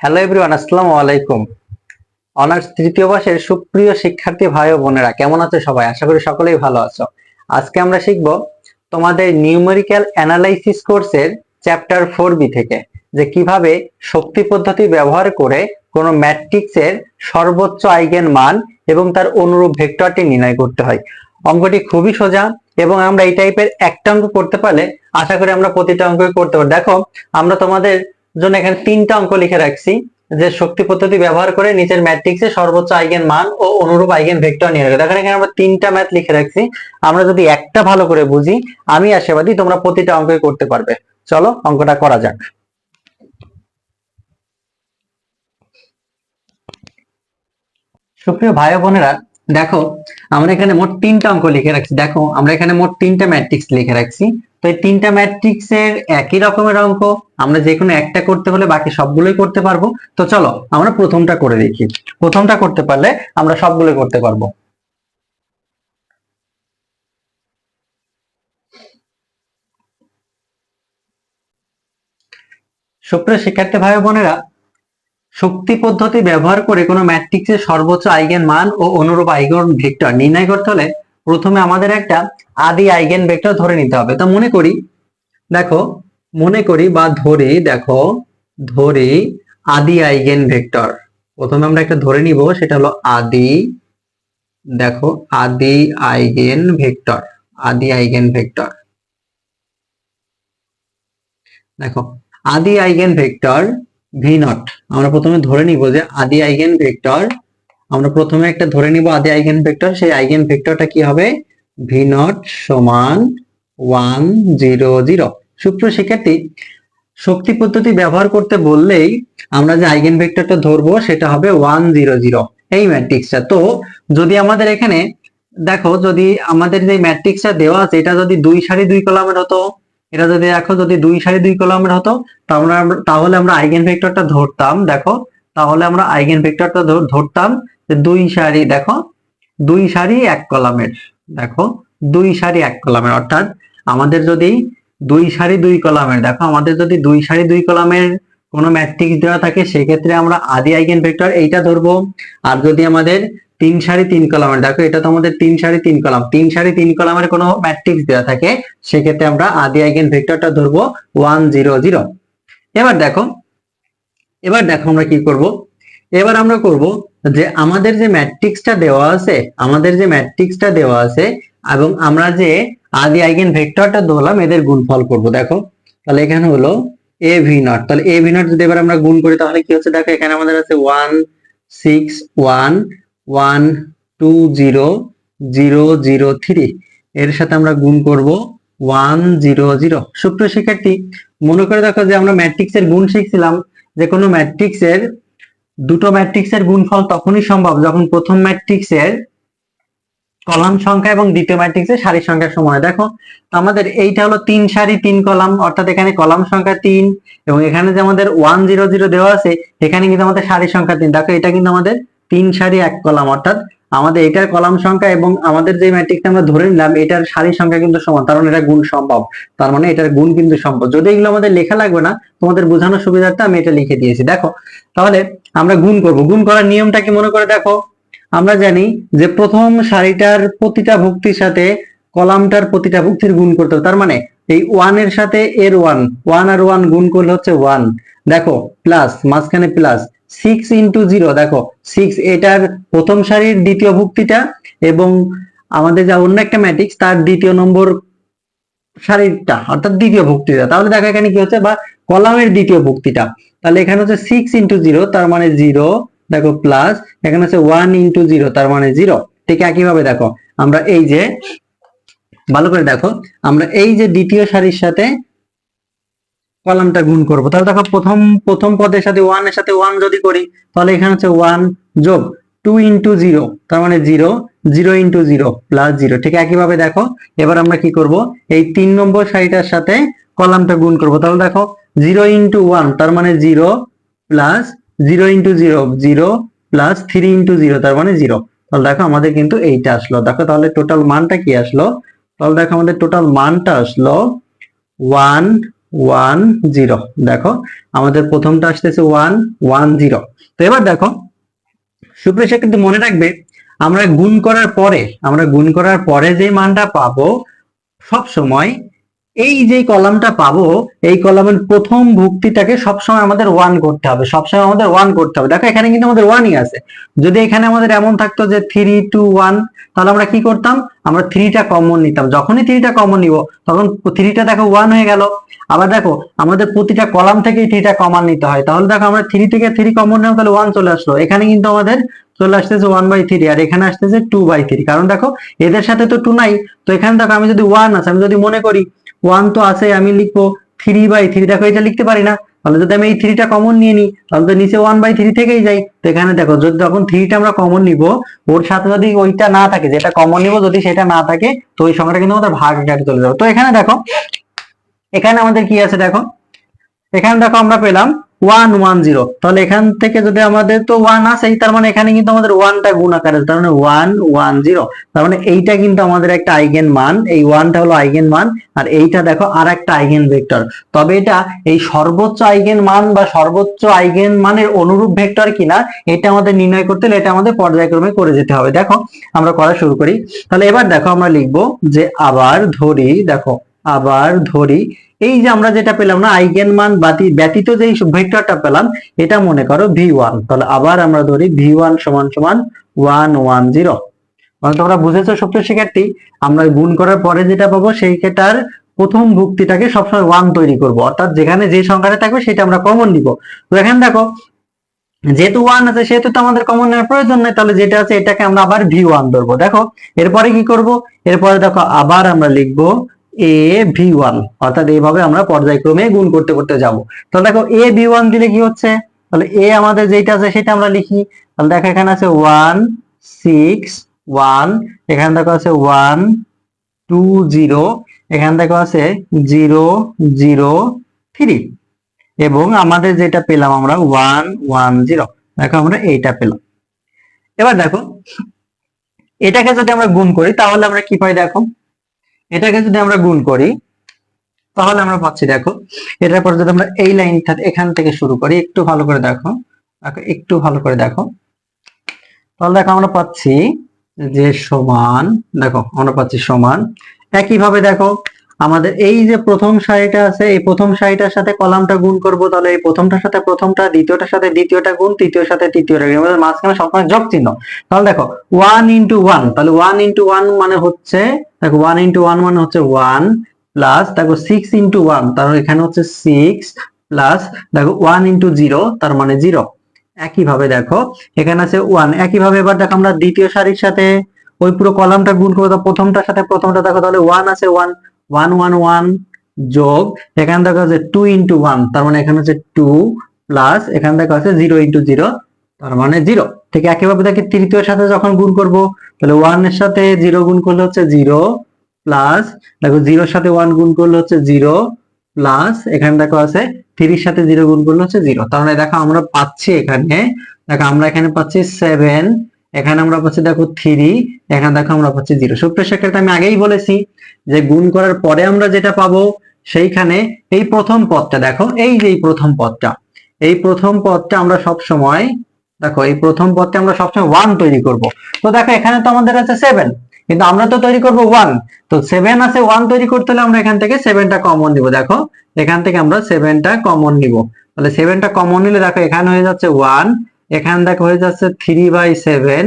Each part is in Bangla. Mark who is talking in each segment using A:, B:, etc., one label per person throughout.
A: হ্যালো এভরিওয়ান আসসালামু আলাইকুম। অনার্স তৃতীয় বর্ষের সুপ্রিয় শিক্ষার্থী ভাই ও বোনেরা, কেমন আছো সবাই? আশা করি সকলেই ভালো আছো। আজকে আমরা শিখব তোমাদের নিউমেরিক্যাল অ্যানালাইসিস কোর্সের চ্যাপ্টার ফোর বি থেকে, যে কীভাবে শক্তি পদ্ধতি ব্যবহার করে কোনো ম্যাট্রিক্সের সর্বোচ্চ আইগেন মান এবং তার অনুরূপ ভেক্টরটি নির্ণয় করতে হয়। অঙ্কটি খুবই সোজা এবং আমরা এই টাইপের একটা অঙ্ক করতে পারলে, আশা করি আমরা প্রতিটা অঙ্কই করতে পারব। দেখো, আমরা তোমাদের জন্য এখানে তিনটা অঙ্ক লিখে রাখছি। যে শক্তি পদ্ধতি ব্যবহার করে নিচের ম্যাট্রিক্সে সর্বোচ্চ আইগেন মান ও অনুরূপ আইগেন ভেক্টর নিয়ে রাখবে দেখেন এখানে আমরা তিনটা ম্যাথ লিখে রাখছি। আমরা যদি একটা ভালো করে বুঝি, আমি আশাবাদী তোমরা প্রতিটা অঙ্কই করতে পারবে। চলো, অঙ্কটা করা যাক। সুপ্রিয় ভাই বোনেরা, দেখো, আমরা এখানে মোট তিনটা অঙ্ক লিখে রাখছি। দেখো, আমরা এখানে মোট তিনটা ম্যাট্রিক্স লিখে রাখছি। তো এই তিনটা ম্যাট্রিক্স এর একই রকমের অঙ্ক। আমরা যে কোনো একটা করতে হলে বাকি সবগুলোই করতে পারব। তো চলো, আমরা প্রথমটা করে দেখি। প্রথমটা করতে পারলে আমরা সবগুলোই করতে পারব। সুপ্রিয় শিক্ষার্থী ভাই বোনেরা, শক্তি পদ্ধতি ব্যবহার করে কোনো ম্যাট্রিক্সের সর্বোচ্চ আইগেন মান ও অনুরূপ আইগেন ভেক্টর নির্ণয় করতে হলে প্রথমে আমাদের একটা আদি আইগেন ভেক্টর ধরে নিতে হবে। তো মনে করি, দেখো, মনে করি বা ধরি, দেখো, ধরি আদি আইগেন ভেক্টর প্রথমে আমরা একটা ধরে নিব, সেটা হলো আদি, দেখো, আদি আইগেন ভেক্টর আদি আইগেন ভেক্টর দেখো, আদি আইগেন ভেক্টর ভি নট। আমরা প্রথমে ধরে নিব যে আদি আইগেন ভেক্টর আমরা প্রথমে একটা ধরে নিব আদি আইগেন ভেক্টর সেই আইগেন ভেক্টরটা কি হবে? ভি নট সমান ওয়ান জিরো জিরো সূত্র শিক্ষার্থী, শক্তি পদ্ধতি ব্যবহার করতে বললেই আমরা যে আইগেন ভেক্টরটা ধরবো সেটা হবে ওয়ান জিরো জিরো এই ম্যাট্রিক্সটা। তো যদি আমাদের এখানে, দেখো যদি আমাদের যে ম্যাট্রিক্সটা দেওয়া আছে, এটা যদি দুই সারি দুই কলামের হতো, এটা যদি দেখো যদি দুই সারি দুই কলামের হতো, তাহলে আমরা তাহলে আমরা আইগেন ভেক্টরটা ধরতাম, দেখো। তাহলে আমরা আইগেন ভেক্টরটা ধরতাম দুই সারি, দেখো, দুই সারি এক কলামের, দেখো, দুই সারি এক কলামের, অর্থাৎ আমাদের যদি দুই সারি দুই কলামের, দেখো, আমাদের যদি দুই সারি দুই কলামের কোনো ম্যাট্রিক্স দেওয়া থাকে, সেক্ষেত্রে আমরা আদি আইগেন ভেক্টর এইটা ধরবো। আর যদি আমাদের তিন সারি তিন কলামের, দেখো, এটা তো আমাদের তিন সারি তিন কলাম, তিন সারি তিন কলামের কোনো ম্যাট্রিক্স দেওয়া থাকে, সেক্ষেত্রে আমরা আদি আইগেন ভেক্টরটা ধরবো ওয়ান জিরো জিরো এবার দেখো এবার দেখো আমরা কি করব? এবার আমরা করব যে আমাদের যে ম্যাট্রিক্সটা দেওয়া আছে, আমাদের যে ম্যাট্রিক্সটা দেওয়া আছে এবং আমরা যে আদি আইগেন ভেক্টরটা ধরলাম, এদের গুণফল করব। দেখো, তাহলে এখানে হলো এ ভি নট। তাহলে এ ভি নট যদি এবার আমরা গুণ করি, তাহলে কি হচ্ছে? দেখো, এখানে আমাদের আছে one six one one two zero zero zero three. এর সাথে আমরা গুণ করব ওয়ান জিরো জিরো। সুপ্রিয় শিক্ষার্থী, মনে করে দেখো যে আমরা ম্যাট্রিক্সের গুণ শিখছিলাম, যে কোনো ম্যাট্রিক্সের দুটো ম্যাট্রিক্সের গুণফল তখনই সম্ভব যখন প্রথম ম্যাট্রিক্সের কলাম সংখ্যা এবং দ্বিতীয় ম্যাট্রিক্সের সারি সংখ্যা সমান দেখো, আমাদের এইটা হলো তিন সারি, তিন কলাম, অর্থাৎ এখানে কলাম সংখ্যা তিন এবং এখানে যে আমাদের ওয়ান জিরো জিরো দেওয়া আছে, এখানে কিন্তু আমাদের সারি সংখ্যা তিন। দেখো, এটা কিন্তু আমাদের তিন সারি, এক কলাম, অর্থাৎ আমাদের এটার কলাম সংখ্যা এবং আমাদের যে ম্যাট্রিক্সটা আমরা ধরে নিলাম, এটার সারি সংখ্যা কিন্তু সমান কারণ এটা গুণ সম্ভব। তার মানে এটার গুণ কিন্তু সম্ভব। যদি এগুলো আমাদের লেখা লাগবে না, তোমাদের বোঝানোর সুবিধার্থে আমি এটা লিখে দিয়েছি। দেখো, তাহলে আমরা গুণ করব। গুণ করার নিয়মটা কি মনে করে দেখো। আমরা জানি যে প্রথম সারিটার প্রতিটা ভুক্তির সাথে কলামটার প্রতিটা ভুক্তির গুণ করতে হবে। তার মানে এই ওয়ানের সাথে এর ওয়ান ওয়ান আর ওয়ান গুণ করলে হচ্ছে ওয়ান দেখো প্লাস মাঝখানে প্লাস সিক্স ইন্টু জিরো দেখো সিক্স এটার প্রথম সারির দ্বিতীয় ভুক্তিটা এবং আমাদের যা অন্য একটা ম্যাট্রিক্স তার দ্বিতীয় নম্বর সারিটা, অর্থাৎ দ্বিতীয় ভুক্তিটা। তাহলে দেখো এখানে কি হচ্ছে বা কলামের দ্বিতীয় ভুক্তিটা। তাহলে এখানে হচ্ছে সিক্স ইন্টু জিরো তার মানে জিরো দেখো প্লাস এখানে হচ্ছে ওয়ান ইন্টু জিরো তার মানে জিরো ঠিক একইভাবে দেখো, আমরা এই যে, ভালো করে দেখো, আমরা এই যে দ্বিতীয় সারির সাথে কলামটা গুণ করব। তাহলে দেখো প্রথম প্রথম পদের সাথে ওয়ানের সাথে ওয়ান যদি করি, তাহলে এখানে হচ্ছে ওয়ান যোগ টু ইন্টু জিরো তার মানে zero zero into zero plus zero ঠিক একইভাবে দেখো, এবার আমরা কি করব, এই তিন নম্বর সারিটার সাথে কলামটা গুণ করব। তাহলে দেখো জিরো ইন্টু ওয়ান, তার মানে zero plus zero into zero zero plus three into zero, তার মানে জিরো। তাহলে দেখো আমাদের কিন্তু এইটা আসলো। দেখো তাহলে টোটাল মানটা কি আসলো? তাহলে দেখো আমাদের টোটাল মানটা আসলো ওয়ান ওয়ান জিরো দেখো, আমাদের প্রথমটা আসতেছে ওয়ান ওয়ান জিরো তো এবার দেখো, সুপ্রিয় শিক্ষার্থী মনে রাখবে, আমরা গুণ করার পরে, আমরা গুণ করার পরে যে মানটা পাবো সব সময় এই যে কলামটা পাবো, এই কলামের প্রথম ভুক্তিটাকে সবসময় আমাদের ওয়ান করতে হবে, সবসময় আমাদের ওয়ান করতে হবে। দেখো, এখানে কিন্তু আমাদের ওয়ানই আছে। যদি এখানে আমাদের এমন থাকতো যে থ্রি টু ওয়ান তাহলে আমরা কি করতাম? আমরা থ্রিটা কমন নিতাম। যখনই থ্রিটা কমন নিব, তখন থ্রিটা দেখো ওয়ান হয়ে গেল। আবার দেখো, আমাদের প্রতিটা কলাম থেকে থ্রিটা কমন নিতে হয়। তাহলে দেখো, আমরা থ্রি থেকে থ্রি কমন নেব তাহলে ওয়ান চলে আসলো। এখানে কিন্তু আমাদের চলে আসতেছে ওয়ান বাই থ্রি আর এখানে আসতেছে টু বাই থ্রি কারণ দেখো, এদের সাথে তো টু নাই। তো এখানে দেখো, আমি যদি ওয়ান আছে, আমি যদি মনে করি ওয়ান তো আছে, আমি লিখব থ্রি বাই থ্রি দেখো, এটা লিখতে পারি না। তাহলে যদি আমি এই থ্রিটা কমন নিয়ে নিই, তাহলে তো নিচে ওয়ান বাই থ্রি থেকেই যাই তো এখানে দেখো, যদি যখন থ্রিটা আমরা কমন নিব, ওর সাথে যদি ওইটা না থাকে, যেটা কমন নিব, যদি সেটা না থাকে, তো ওই সংখ্যাটা কিন্তু আমাদের ভাগ আকারে চলে যাবে। তো এখানে দেখো, এখানে আমাদের কি আছে দেখো? এখানে দেখো আমরা পেলাম ওয়ান ওয়ান জিরো তাহলে এখান থেকে যদি আমাদের তো ওয়ান আসেই, তার মানে এখানে কিন্তু আমাদের ওয়ানটা গুণ আকারে তার মানে ওয়ান ওয়ান জিরো তার মানে এইটা কিন্তু আমাদের একটা আইগেন মান, এই ওয়ানটা হলো আইগেন মান, আর এইটা দেখো আর একটা আইগেন ভেক্টর। তবে এটা এই সর্বোচ্চ আইগেন মান বা সর্বোচ্চ আইগেন মানের অনুরূপ ভেক্টর কিনা, এটা আমাদের নির্ণয় করতে হলে এটা আমাদের পর্যায়ক্রমে করে যেতে হবে। দেখো, আমরা করা শুরু করি। তাহলে এবার দেখো আমরা লিখব যে আবার ধরি, দেখো, আবার ধরি এই যে আমরা যেটা পেলাম না আইগেন মান বাতি, ব্যতীত যে ভেক্টরটা পেলাম, এটা মনে করো ভি ওয়ান তাহলে আবার আমরা ধরি ভি ওয়ান সমান সমান ওয়ান ওয়ান জিরো তোমরা বুঝেছ সপ্তম শিক্ষার্থী আমরা গুণ করার পরে যেটা পাবো সেইটার প্রথম ভুক্তিটাকে সবসময় ওয়ান তৈরি করব। অর্থাৎ যেখানে যে সংখ্যাটা থাকবে সেটা আমরা কমন নিব। তো এখানে দেখো, যেহেতু ওয়ান আছে, সেহেতু তো আমাদের কমন নেওয়ার প্রয়োজন নেই, তাহলে যেটা আছে এটাকে আমরা আবার ভি ওয়ান ধরবো। দেখো, এরপরে কি করব? এরপরে দেখো, আবার আমরা লিখব এ ভি ওয়ান অর্থাৎ এইভাবে আমরা পর্যায়ক্রমে গুণ করতে করতে যাব। তাহলে দেখো এ ভি ওয়ান দিলে কি হচ্ছে? তাহলে এ আমাদের যেটা আছে সেটা আমরা লিখি। তাহলে দেখো এখানে আছে ওয়ান সিক্স ওয়ান এখানে দেখো আছে ওয়ান টু জিরো এখানে দেখো আছে জিরো জিরো থ্রি এবং আমাদের যেটা পেলাম আমরা ওয়ান ওয়ান জিরো দেখো আমরা এইটা পেলাম। এবার দেখো, এটাকে যদি আমরা গুণ করি, তাহলে আমরা কি পাই দেখো? এটাকে যদি আমরা গুণ করি, তাহলে আমরা পাচ্ছি দেখো এটার পর যদি আমরা এই লাইনটা এখান থেকে শুরু করি, একটু ভালো করে দেখো, একটু ভালো করে দেখো, তাহলে দেখো আমরা পাচ্ছি যে সমান, দেখো, আমরা পাচ্ছি সমান। একইভাবে দেখো আমাদের এই যে প্রথম সারিটা আছে, এই প্রথম সারিটার সাথে কলামটা গুণ করব, তাহলে এই প্রথমটার সাথে প্রথমটা, দ্বিতীয়টার সাথে দ্বিতীয়টা গুণ তৃতীয় সাথে তৃতীয়টা গুণ আমাদের মাঝখানে সবসময় যোগ চিহ্ন। তাহলে দেখো ওয়ান ইন্টু ওয়ান তাহলে ওয়ান ইন্টু ওয়ান মানে হচ্ছে, দেখো ওয়ান ইন্টু ওয়ান মানে হচ্ছে ওয়ান প্লাস দেখো সিক্স ইন্টু ওয়ান তার এখানে হচ্ছে সিক্স প্লাস দেখো ওয়ান ইন্টু জিরো তার মানে জিরো একইভাবে দেখো, এখানে আছে ওয়ান একইভাবে এবার দেখো আমরা দ্বিতীয় সারির সাথে ওই পুরো কলামটা গুণ করব প্রথমটার সাথে প্রথমটা দেখো, তাহলে ওয়ান আছে ওয়ান ওয়ান ওয়ান ওয়ান যোগ, এখানে দেখো আছে টু ইন্টু ওয়ান তার মানে এখানে হচ্ছে টু প্লাস এখানে দেখো আছে জিরো ইন্টু জিরো তার মানে জিরো ঠিক একইভাবে দেখি তৃতীয় সাথে যখন গুণ করব, তাহলে ওয়ানের সাথে জিরো গুণ করলে হচ্ছে জিরো প্লাস দেখো জিরোর সাথে ওয়ান গুণ করলে হচ্ছে জিরো প্লাস এখানে দেখো আছে থ্রির সাথে জিরো গুণ করলে হচ্ছে জিরো তার মানে দেখো আমরা পাচ্ছি এখানে, দেখো আমরা এখানে পাচ্ছি সেভেন এখানে আমরা পাচ্ছি দেখো থ্রি এখানে দেখো আমরা পাচ্ছি জিরো সুপ্রিয় শিক্ষার্থী আমি আগেই বলেছি যে গুণ করার পরে আমরা যেটা পাবো সেইখানে এই প্রথম পদটা, দেখো, এই যে এই প্রথম পদটা, এই প্রথম পদটা আমরা সব সময় দেখো, এই প্রথম পদটা আমরা সবসময় ওয়ান তৈরি করব। তো দেখো, এখানে তো আমাদের আছে সেভেন কিন্তু আমরা তো তৈরি করব ওয়ান তো সেভেন আছে ওয়ান তৈরি করতে হলে আমরা এখান থেকে সেভেনটা কমন নিব। দেখো, এখান থেকে আমরা সেভেনটা কমন নিব। তাহলে সেভেনটা কমন নিলে দেখো, এখানে হয়ে যাচ্ছে ওয়ান এখানে দেখো হয়ে যাচ্ছে থ্রি বাই সেভেন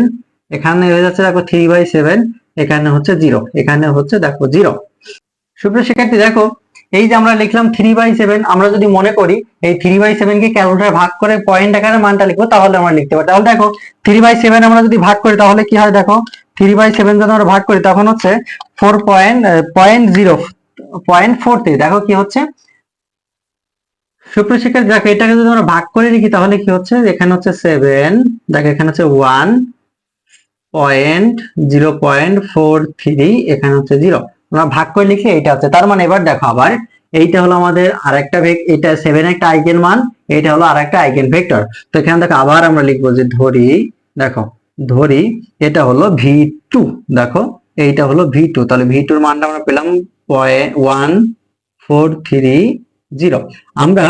A: এখানে হয়ে যাচ্ছে দেখো থ্রি বাই সেভেন এখানে হচ্ছে জিরো এখানে হচ্ছে দেখো জিরো সুপ্রিয় শিক্ষার্থী, দেখো, এই যে আমরা লিখলাম থ্রি বাই সেভেন আমরা যদি মনে করি এই থ্রি বাই সেভেন কে ক্যালকুলেটার ভাগ করে পয়েন্ট আকারে মানটা লিখব, তাহলে আমরা লিখতে পারি। তাহলে দেখো থ্রি বাই সেভেন আমরা যদি ভাগ করি, তাহলে কি হয় দেখো থ্রি বাই সেভেন যদি আমরা ভাগ করি, তখন হচ্ছে four point point zero point four three দেখো কি হচ্ছে সুপ্রিয় শিক্ষার্থী, দেখো, এটাকে যদি আমরা ভাগ করে লিখি, তাহলে কি হচ্ছে? এখানে হচ্ছে সেভেন দেখো, এখানে হচ্ছে one point zero point four three এখানে হচ্ছে জিরো আমরা ভাগ করে লিখলে এইটা হচ্ছে। তার মানে এবার দেখো আবার, এইটা হলো আমাদের আরেকটা ভেক এটা সেভেন একটা আইগেন মান, এইটা হলো আরেকটা আইগেন ভেক্টর তো এখানে দেখো, আবার আমরা লিখব যে ধরি, দেখো, ধরি, এটা হলো ভি টু দেখো, এইটা হলো ভি টু তাহলে ভি টুর মানটা আমরা পেলাম point one four three zero. আমরা,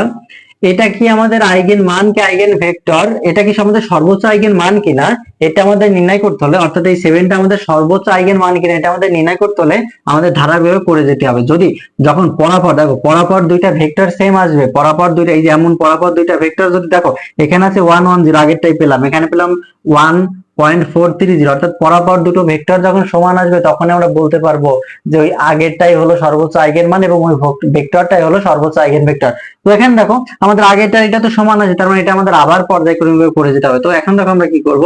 A: এটা কি আমাদের আইগেন মান কি আইগেন ভেক্টর? এটা কি আমাদের সর্বোচ্চ আইগেন মান কিনা? এটা আমাদের নির্ণয় করতে হলে, অর্থাৎ এই সেভেনটা আমাদের সর্বোচ্চ আইগেন মান কিনা, এটা আমাদের নির্ণয় করতে হলে আমাদের ধারাবাহিক করে যেতে হবে। যদি যখন পরাপর, দেখো, পরাপর দুইটা ভেক্টর সেম আসবে, পরাপর দুইটা, এই যে এমন পরাপর দুইটা ভেক্টর যদি দেখো, এখানে আছে ওয়ান ওয়ান জিরো আগেরটাই পেলাম। এখানে পেলাম one point four three zero অর্থাৎ পরাপর দুটো ভেক্টর যখন সমান আসবে তখন আমরা বলতে পারব যে ওই আগেরটাই হলো সর্বোচ্চ আইগেন মান এবং ওই ভেক্টরটাই হলো সর্বোচ্চ আইগেন ভেক্টর তো এখানে দেখো, আমাদের আগেরটা এটা তো সমান আছে, তার মানে এটা আমাদের আবার পর্যায়ক্রমিকভাবে করে যেতে হবে। তো এখন দেখো আমরা কি করব?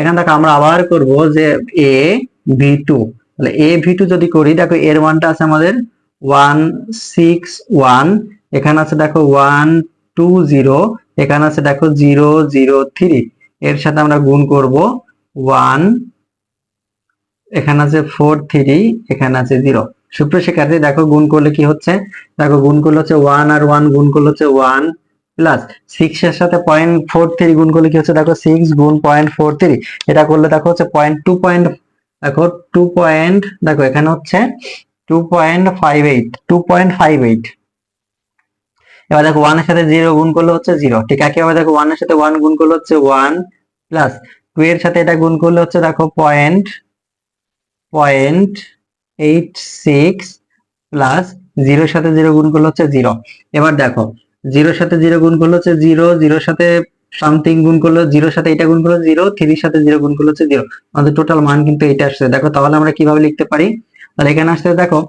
A: এখান থেকে আমরা আবার করব যে এ ভি টু তাহলে এ ভি টু যদি করি, দেখো এর মানটা আছে আমাদের ওয়ান সিক্স ওয়ান এখানে আছে দেখো ওয়ান টু জিরো এখানে আছে দেখো জিরো জিরো থ্রি এর সাথে আমরা গুণ করব ওয়ান, এখানে আছে ফোর, থ্রি, এখানে আছে জিরো। সুপ্রিয় শিক্ষার্থী, দেখো গুণ করলে কি হচ্ছে? দেখো গুণ করলে হচ্ছে ওয়ান আর ওয়ান গুণ করলে হচ্ছে ওয়ান প্লাস সিক্স এর সাথে পয়েন্ট ফোর থ্রি গুণ করলে কি হচ্ছে? দেখো সিক্স গুণ পয়েন্ট ফোর থ্রি এটা করলে দেখো হচ্ছে পয়েন্ট টু পয়েন্ট দেখো টু পয়েন্ট দেখো এখানে হচ্ছে two point five eight two point five eight এবার দেখো ওয়ানের সাথে জিরো গুণ করলে হচ্ছে জিরো ঠিক একইভাবে দেখো ওয়ানের সাথে ওয়ান গুণ করলে হচ্ছে ওয়ান প্লাস টু এর সাথে এটা গুণ করলে হচ্ছে দেখো point point eight six plus জিরোর সাথে জিরো গুণ করলে হচ্ছে জিরো এবার দেখো জিরোর সাথে জিরো গুণ করলে হচ্ছে জিরো জিরোর সাথে সামথিং গুণ করলে জিরোর সাথে এটা গুণ করলে জিরো থ্রির সাথে জিরো গুণ করলে হচ্ছে জিরো আমাদের টোটাল মান কিন্তু এটা আসছে। দেখো তাহলে আমরা কীভাবে লিখতে পারি? তাহলে এখানে আসতে দেখো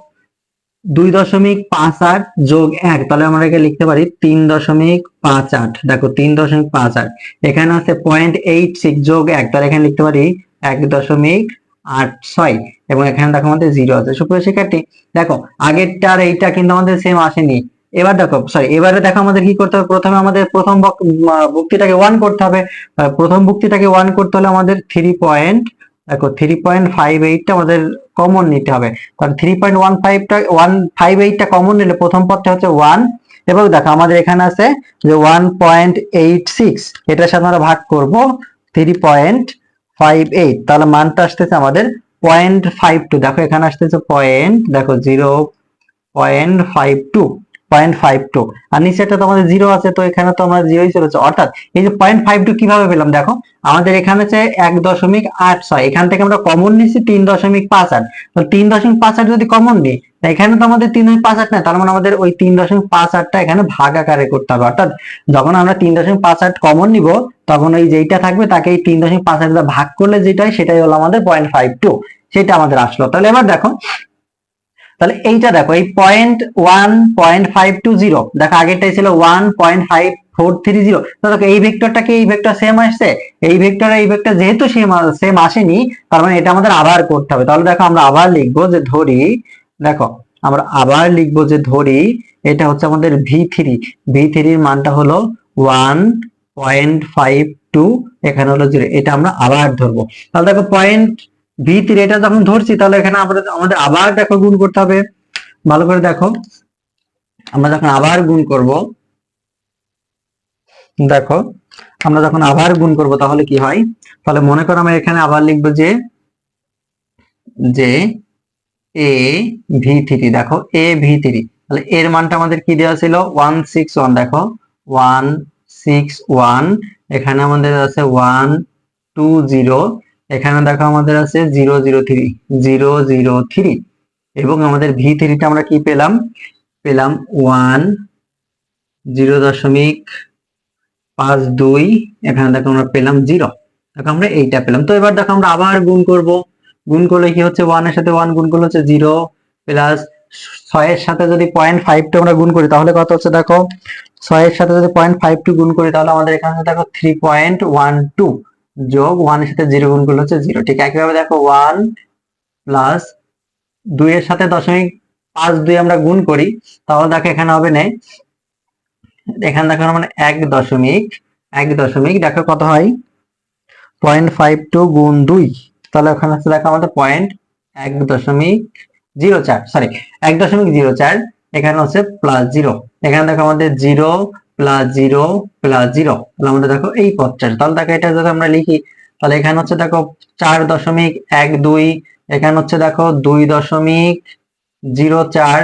A: দুই দশমিক পাঁচ আট যোগ এক, তাহলে আমরা এখানে লিখতে পারি তিন দশমিক পাঁচ আট। দেখো, তিন দশমিক পাঁচ আট। এখানে আছে পয়েন্ট এইট সিক্স যোগ এক, তাহলে এখানে লিখতে পারি এক দশমিক আট ছয়, এবং এখানে দেখো আমাদের জিরো আছে। সুপ্রিয় শিক্ষার্থী, দেখো আগেরটা আর এইটা কিন্তু আমাদের সেম আসেনি। এবার দেখো সরি এবারে দেখো আমাদের কি করতে হবে? প্রথমে আমাদের প্রথম ভুক্তিটাকে ওয়ান করতে হবে। প্রথম ভুক্তিটাকে ওয়ান করতে হলে আমাদের থ্রি পয়েন্ট দেখো থ্রি পয়েন্ট ফাইভ এইটটা আমাদের কমন নিতে হবে। কারণ থ্রি পয়েন্ট ওয়ান ফাইভটা ওয়ান ফাইভ এইটটা কমন নিলে প্রথম পদটা হচ্ছে ওয়ান এবং দেখো আমাদের এখানে আছে যে ওয়ান পয়েন্ট এইট সিক্স এটার সাথে আমরা ভাগ করব থ্রি পয়েন্ট ফাইভ এইট তাহলে মানটা আসতেছে আমাদের পয়েন্ট ফাইভ টু দেখো এখানে আসতেছে পয়েন্ট দেখো zero point five two point five two আর নিচেটা তো জিরো আছে, তো এখানে তো আমরা জিরোই চলেছে। অর্থাৎ এই যে পয়েন্ট ফাইভ টু কীভাবে পেলাম দেখো, আমাদের এখানে হচ্ছে এক দশমিক আট ছয়, এখান থেকে আমরা কমন নিচ্ছি তিন দশমিক পাঁচ আট। তো তিন দশমিক পাঁচ আট যদি কমন নিই এখানে তো আমাদের তিন দশমিক পাঁচ আট না তার মানে আমাদের ওই তিন দশমিক পাঁচ আটটা এখানে ভাগ আকারে করতে হবে। অর্থাৎ যখন আমরা তিন দশমিক পাঁচ আট কমন নিব, তখন ওই যেইটা থাকবে তাকে এই তিন দশমিক পাঁচ আট ভাগ করলে যেটা হয় সেটাই হলো আমাদের পয়েন্ট ফাইভ টু সেটা আমাদের আসলো। তাহলে এবার দেখো তাহলে এইটা দেখো, এই point one point five two zero দেখো আগেরটাই ছিল one point five four three zero দেখো এই ভেক্টরটা কি, এই ভেক্টর সেম আসছে? এই ভেক্টর এই ভেক্টর যেহেতু সেম সেম আসেনি, তার মানে এটা আমাদের আবার করতে হবে। তাহলে দেখো আমরা আবার লিখব যে ধরি, দেখো আমরা আবার লিখব যে ধরি, এটা হচ্ছে আমাদের ভি থ্রি ভি থ্রির মানটা হলো ওয়ান পয়েন্ট ফাইভ টু এখানে হলো জিরো এটা আমরা আবার ধরবো। তাহলে দেখো পয়েন্ট ভি থ্রি এটা যখন ধরছি, তাহলে এখানে আমরা আমাদের আবার দেখো গুণ করতে হবে। ভালো করে দেখো। আমরা যখন আবার গুণ করব, দেখো, আমরা যখন আবার গুণ করব, তাহলে কি হয়? তাহলে মনে করো আমরা এখানে আবার লিখব যে যে এ ভি থ্রি দেখো এ ভি থ্রি তাহলে এর মানটা আমাদের কি দেওয়া ছিল? ওয়ান সিক্স ওয়ান দেখো। ওয়ান সিক্স ওয়ান এখানে আমাদের আছে ওয়ান টু জিরো এখানে দেখো আমাদের আছে zero zero three, zero zero three. এবং আমাদের ভি থ্রিটা আমরা কি পেলাম? পেলাম ওয়ান জিরো দশমিক পাঁচ দুই, এখানে দেখো আমরা পেলাম জিরো। দেখো আমরা এইটা পেলাম। তো এবার দেখো আমরা আবার গুণ করব। গুণ করলে কি হচ্ছে? ওয়ানের সাথে ওয়ান গুণ করলে হচ্ছে জিরো প্লাস ছয়ের সাথে যদি পয়েন্ট ফাইভ টু আমরা গুণ করি, তাহলে কত হচ্ছে দেখো? ছয়ের সাথে যদি পয়েন্ট ফাইভ টু গুণ করি, তাহলে আমাদের এখানে দেখো থ্রি পয়েন্ট ওয়ান টু। যোগ ওয়ানের সাথে জিরো গুণ করলে হচ্ছে জিরো ঠিক একইভাবে দেখো ওয়ান প্লাস দুই এর সাথে দশমিক পাঁচ দুই আমরা গুণ করি, তাহলে দেখো এখানে হবে না এখানে দেখো মানে এক দশমিক এক দশমিক, দেখো কত হয়? পয়েন্ট ফাইভ টু গুণ দুই। তাহলে ওখানে হচ্ছে দেখো আমাদের পয়েন্ট এক দশমিক জিরো চার সরি এক দশমিক জিরো চার, এখানে হচ্ছে প্লাস জিরো এখানে দেখো আমাদের zero plus zero plus zero তাহলে আমাদের দেখো এই পদটা তাহলে দেখো এটা যদি আমরা লিখি, তাহলে এখানে হচ্ছে দেখো চার দশমিক এক দুই, এখানে হচ্ছে দেখো দুই দশমিক জিরো চার,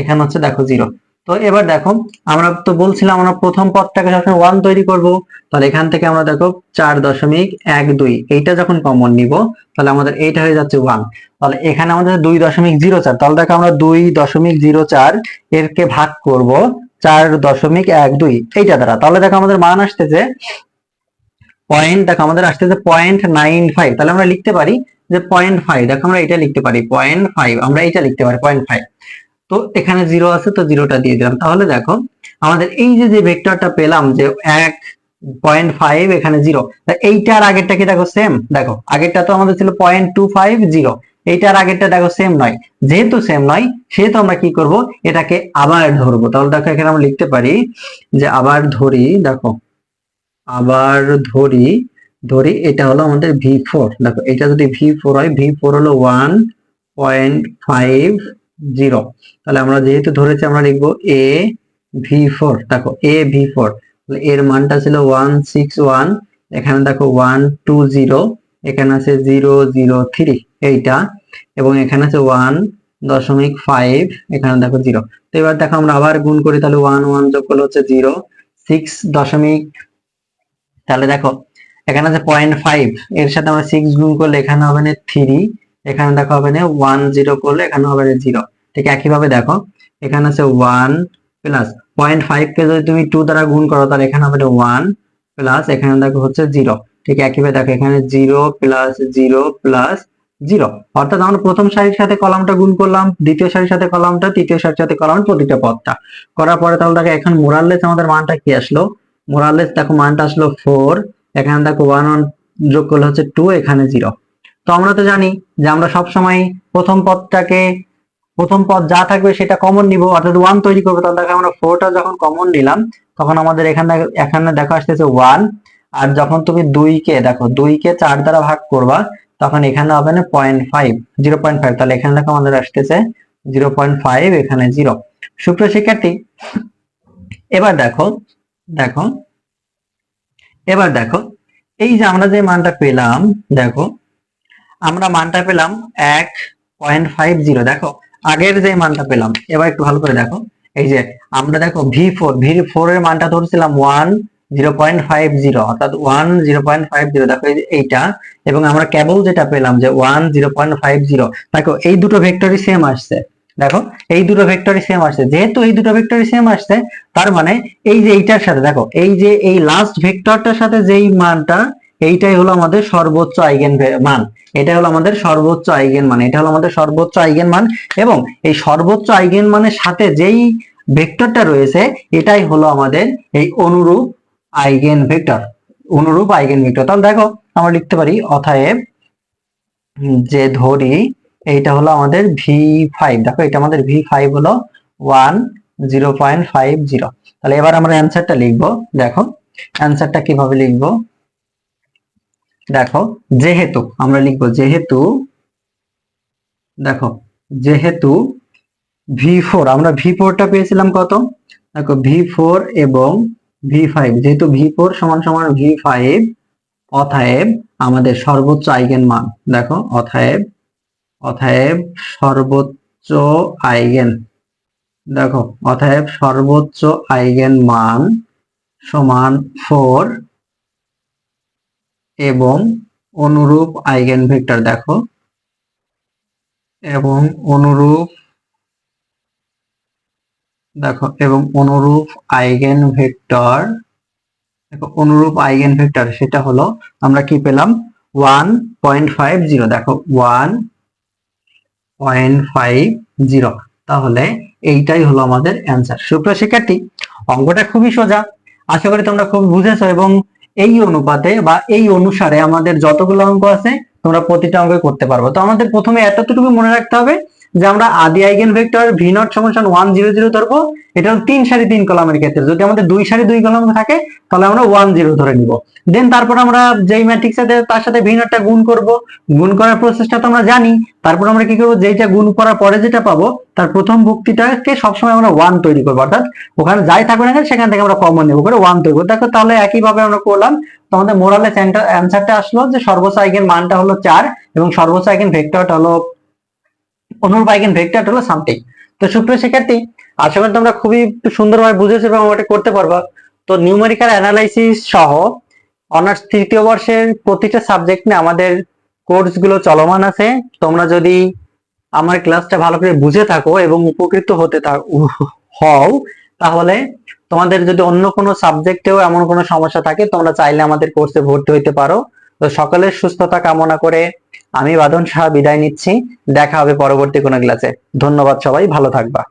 A: এখানে হচ্ছে দেখো জিরো তো এবার দেখো, আমরা তো বলছিলাম আমরা প্রথম পদটাকে সবসময় ওয়ান তৈরি করব, তাহলে এখান থেকে আমরা দেখো চার দশমিক এক দুই, এইটা যখন কমন নিব, তাহলে আমাদের এইটা হয়ে যাচ্ছে ওয়ান তাহলে এখানে আমাদের দুই দশমিক জিরো চার, তাহলে দেখো আমরা দুই দশমিক জিরো চার এরকে ভাগ করব চার দশমিক এক দুই। এইটা দ্বারা তাহলে দেখো আমাদের মান আসতেছে পয়েন্ট দেখো আমাদের আসতেছে পয়েন্ট নাইন ফাইভ তাহলে আমরা লিখতে পারি যে পয়েন্ট ফাইভ দেখো আমরা এটা লিখতে পারি পয়েন্ট ফাইভ আমরা এটা লিখতে পারি পয়েন্ট ফাইভ তো এখানে জিরো আছে, তো জিরোটা দিয়ে দিলাম। তাহলে দেখো, আমাদের এই যে যে ভেক্টরটা পেলাম যে এক পয়েন্ট ফাইভ এখানে জিরো এইটার আগেরটা কি দেখো সেম দেখো, আগেরটা তো আমাদের ছিল পয়েন্ট টু ফাইভ জিরো এইটার আগেরটা দেখো সেম নয়। যেহেতু সেম নয়, সেহেতু আমরা কি করব? এটাকে আবার ধরবো। তাহলে দেখো এখানে আমরা লিখতে পারি যে আবার ধরি, দেখো, আবার ধরি ধরি, এটা হলো আমাদের ভি ফোর দেখো, এটা যদি ভি ফোর হয় ভি ফোর হলো ওয়ান পয়েন্ট ফাইভ জিরো তাহলে আমরা যেহেতু ধরেছি, আমরা লিখব এ ভি ফোর দেখো এ ভি ফোর এর মানটা ছিল ওয়ান সিক্স ওয়ান এখানে দেখো ওয়ান টু জিরো এখানে আছে জিরো জিরো থ্রি এইটা। এবং এখানে আছে ওয়ান দশমিক ফাইভ এখানে দেখো জিরো তো এবার দেখো আমরা আবার গুণ করি, তাহলে ওয়ান ওয়ান যোগ করলে হচ্ছে জিরো সিক্স দশমিক, তাহলে দেখো, এখানে আছে পয়েন্ট ফাইভ এর সাথে আমরা সিক্স গুণ করলে এখানে হবে না থ্রি এখানে দেখো হবে না ওয়ান জিরো করলে এখানে হবে না জিরো ঠিক একইভাবে দেখো, এখানে আছে ওয়ান প্লাস পয়েন্ট ফাইভ কে যদি তুমি টু দ্বারা গুণ করো, তাহলে এখানে হবে ওয়ান প্লাস এখানে দেখো হচ্ছে জিরো ঠিক একইভাবে দেখো, এখানে zero plus zero plus zero অর্থাৎ আমরা প্রথম সারির সাথে কলামটা গুণ করলাম, দ্বিতীয় সারির সাথে কলামটা, তৃতীয় সারির সাথে কলাম, প্রতিটা পদটা। করার পরে তাহলে দেখো, এখন মোরাললেস আমাদের মানটা কি আসলো? মোরাললেস দেখো, মানটা আসলো ফোর এখানে দেখো ওয়ান ওয়ান যোগ করলে হচ্ছে টু এখানে জিরো তো আমরা তো জানি যে আমরা সব সময় প্রথম পদটাকে, প্রথম পদ যা থাকবে সেটা কমন নিব, অর্থাৎ ওয়ান তৈরি করব। তাহলে দেখো, আমরা ফোরটা যখন কমন নিলাম, তখন আমাদের এখানে এখানে দেখো আসতেছে ওয়ান আর যখন তুমি দুইকে দেখো দুইকে চার দ্বারা ভাগ করবা, তখন এখানে হবে না point five zero point five তাহলে এখানে দেখো আমাদের আসতেছে জিরো পয়েন্ট ফাইভ এখানে জিরো সুপ্রিয় শিক্ষার্থী, এবার দেখো দেখো, এবার দেখো, এই যে আমরা যে মানটা পেলাম, দেখো, আমরা মানটা পেলাম এক পয়েন্ট ফাইভ জিরো দেখো, আগের যে মানটা পেলাম, এবার একটু ভালো করে দেখো। এই যে আমরা দেখো ভি ফোর ভি ফোর এর মানটা ধরছিলাম ওয়ান জিরো ফাইভ জিরো অর্থাৎ ওয়ান পয়েন্ট ফাইভ জিরো দেখো এইটা, এবং আমরা কেবল যেটা পেলাম যে one zero point five zero দেখো এই দুটো সেম আসছে, দেখো এই দুটো সেম আসছে, যেহেতু এই দুটো সেম আসছে, তার মানে এই যে এইটার সাথে, দেখো এই যে এই লাস্ট ভেক্টরটার সাথে যেই মানটা, এইটাই হলো আমাদের সর্বোচ্চ আইগেন মান এটা হলো আমাদের সর্বোচ্চ আইগেন মান, এটা হলো আমাদের সর্বোচ্চ আইগেন মান, এবং এই সর্বোচ্চ আইগেন মানের সাথে যেই ভেক্টরটা রয়েছে, এটাই হলো আমাদের এই অনুরূপ আইগেন ভেক্টর। অনুরূপ আইগেন ভেক্টর। তাহলে দেখো, আমরা লিখতে পারি, অতএব যে ধরি, এইটা হলো আমাদের ভি ফাইভ দেখো, এটা আমাদের ভি ফাইভ হলো one zero point five zero তাহলে এবার আমরা অ্যান্সারটা লিখব। দেখো, অ্যান্সারটা কীভাবে লিখব? দেখো, যেহেতু, আমরা লিখব যেহেতু, দেখো, যেহেতু ভি ফোর আমরা ভি ফোরটা পেয়েছিলাম কত? দেখো ভি ফোর এবং ভি ফাইভ যেহেতু ভি ফোর সমান সমান ভি ফাইভ অথায়েব আমাদের সর্বোচ্চ আইগেন মান দেখো অথায়েব অথায়েব সর্বোচ্চ আইগেন, দেখো অথায়েব সর্বোচ্চ আইগেন মান সমান ফোর এবং অনুরূপ আইগেন ভেক্টর দেখো, এবং অনুরূপ দেখো, এবং অনুরূপ আইগেন ভেক্টর দেখো, অনুরূপ আইগেন ভেক্টর সেটা হলো আমরা কি পেলাম? ওয়ান পয়েন্ট ফাইভ জিরো দেখো ওয়ান পয়েন্ট ফাইভ জিরো তাহলে এইটাই হলো আমাদের অ্যান্সার সুপ্রিয় শিক্ষার্থী, অঙ্কটা খুবই সোজা। আশা করি তোমরা খুব বুঝেছ, এবং এই অনুপাতে বা এই অনুসারে আমাদের যতগুলো অঙ্ক আছে, তোমরা প্রতিটা অঙ্ক করতে পারব। তো আমাদের প্রথমে এতটুকু মনে রাখতে হবে যে আমরা আদি আইগেন ভেক্টর ভি নট সমান ওয়ান জিরো জিরো ধরবো, এটা হলো তিন সারি তিন কলামের ক্ষেত্রে। যদি আমাদের দুই সারি দুই কলাম থাকে, তাহলে আমরা ওয়ান জিরো ধরে নিব। দেন তারপর আমরা যেই ম্যাট্রিক্স আছে, তার সাথে ভি নটটা গুণ করব। গুণ করার প্রসেসটা তো আমরা জানি। তারপর আমরা কি করব? যেটা গুণ করার পরে যেটা পাবো, তার প্রথম ভুক্তিটাকে সবসময় আমরা ওয়ান তৈরি করব। অর্থাৎ ওখানে যাই থাকবে না সেখান থেকে আমরা কমন নেব করে ওয়ান তৈরি করব। দেখো তাহলে একইভাবে আমরা করলাম। তো আমাদের মোরালে অ্যান্সারটা আসলো যে সর্বোচ্চ আইগেন মানটা হলো চার এবং সর্বোচ্চ আইগেন ভেক্টরটা হলো অনুরূপ আইগেন ভেক্টর হলো সামথিং। তো সুপ্রিয় শিক্ষার্থী, আশা করি তোমরা খুবই সুন্দরভাবে বুঝেছ এবং ওটা করতে পারবা। তো নিউমেরিক্যাল অ্যানালাইসিস সহ অনার্স তৃতীয় বর্ষের প্রতিটা সাবজেক্ট নিয়ে আমাদের কোর্সগুলো চলমান আছে। তোমরা যদি আমার ক্লাসটা ভালো করে বুঝে থাকো এবং উপকৃত হতে হও, তাহলে তোমাদের যদি অন্য কোনো সাবজেক্টেও এমন কোনো সমস্যা থাকে, তোমরা চাইলে আমাদের কোর্সে ভর্তি হইতে পারো। তো সকলের সুস্থতা কামনা করে আমি বাদন সাহা বিদায় নিচ্ছি। দেখা হবে পরবর্তী কোনো ক্লাসে। ধন্যবাদ সবাই, ভালো থাকবা।